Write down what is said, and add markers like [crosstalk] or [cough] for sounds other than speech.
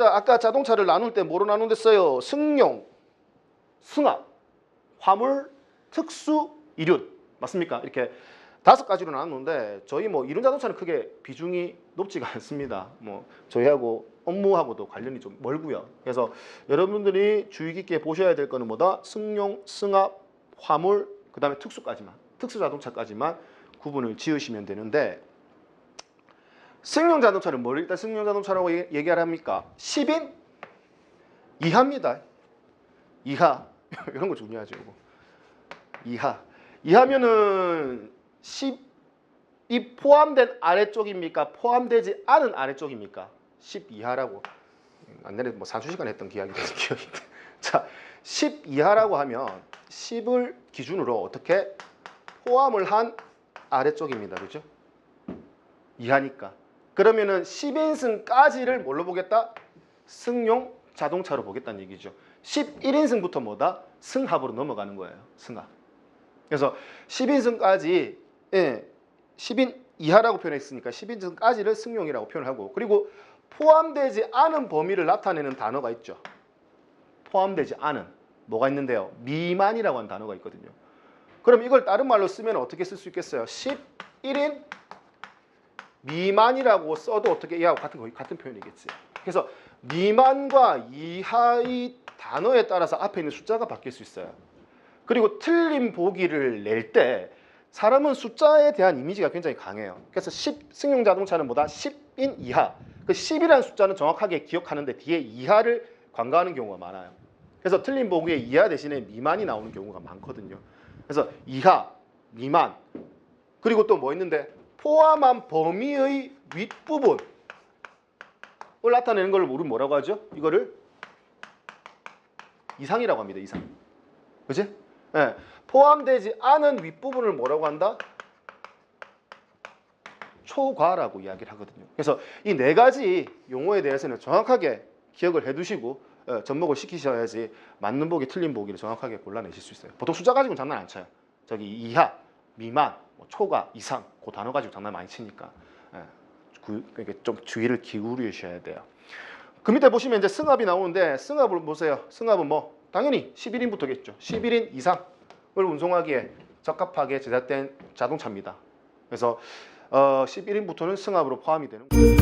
봅시다. 아까 자동차를 나눌 때 뭐로 나눈댔어요? 승용, 승합, 화물, 특수, 이륜. 맞습니까? 이렇게 다섯 가지로 나눴는데 저희 뭐 이륜 자동차는 크게 비중이 높지가 [laughs] 않습니다. 뭐 저희하고 업무하고도 관련이 좀 멀고요. 그래서 여러분들이 주의 깊게 보셔야 될 거는 뭐다? 승용, 승합, 화물, 그 다음에 특수까지만, 특수 자동차까지만 구분을 지으시면 되는데 승용 자동차를 뭘 일단 승용 자동차라고 얘- 얘기를 합니까? 10인 이하입니다. 이하 [laughs] 이런 거 중요하죠. 이거. 이하 이하면은 10이 포함된 아래쪽입니까? 포함되지 않은 아래쪽입니까? 10 이하라고 안내에 뭐 산수 시간 했던 기억이 [laughs] 나. 자, 10 이하라고 하면 10을 기준으로 어떻게 포함을 한 아래쪽입니다. 그죠? 이하니까. 그러면은 10인승까지를 뭘로 보겠다? 승용 자동차로 보겠다는 얘기죠. 11인승부터 뭐다? 승합으로 넘어가는 거예요. 승합. 그래서 10인승까지 예, 10인 이하라고 표현했으니까 10인승까지를 승용이라고 표현하고 그리고 포함되지 않은 범위를 나타내는 단어가 있죠. 포함되지 않은 뭐가 있는데요? 미만이라고 하는 단어가 있거든요. 그럼 이걸 다른 말로 쓰면 어떻게 쓸 수 있겠어요? 11인 미만이라고 써도 어떻게 이하고 같은 거의 같은 표현이겠지. 그래서 미만과 이하의 단어에 따라서 앞에 있는 숫자가 바뀔 수 있어요. 그리고 틀린 보기를 낼 때 사람은 숫자에 대한 이미지가 굉장히 강해요. 그래서 10 승용 자동차는 뭐다? 10인 이하. 그 10이라는 숫자는 정확하게 기억하는데 뒤에 이하를 관가하는 경우가 많아요. 그래서 틀린 보기에 이하 대신에 미만이 나오는 경우가 많거든요. 그래서 이하, 미만, 그리고 또 뭐 있는데 포함한 범위의 윗부분을 나타내는 걸 우리 뭐라고 하죠? 이거를 이상이라고 합니다. 이상. 그지? 예. 포함되지 않은 윗부분을 뭐라고 한다? 초과라고 이야기를 하거든요. 그래서 이 네 가지 용어에 대해서는 정확하게 기억을 해두시고 어, 접목을 시키셔야지 맞는 보기, 틀린 보기를 정확하게 골라내실 수 있어요. 보통 숫자 가지고는 장난 안 쳐요. 저기 이하, 미만, 뭐 초과, 이상 그 단어 가지고 장난 많이 치니까 예, 그, 그러니까 좀 주의를 기울이셔야 돼요. 그 밑에 보시면 이제 승합이 나오는데 승합을 보세요. 승합은 뭐 당연히 11인부터겠죠. 11인 이상을 운송하기에 적합하게 제작된 자동차입니다. 그래서 어, 11인부터는 승합으로 포함이 되는 거예요.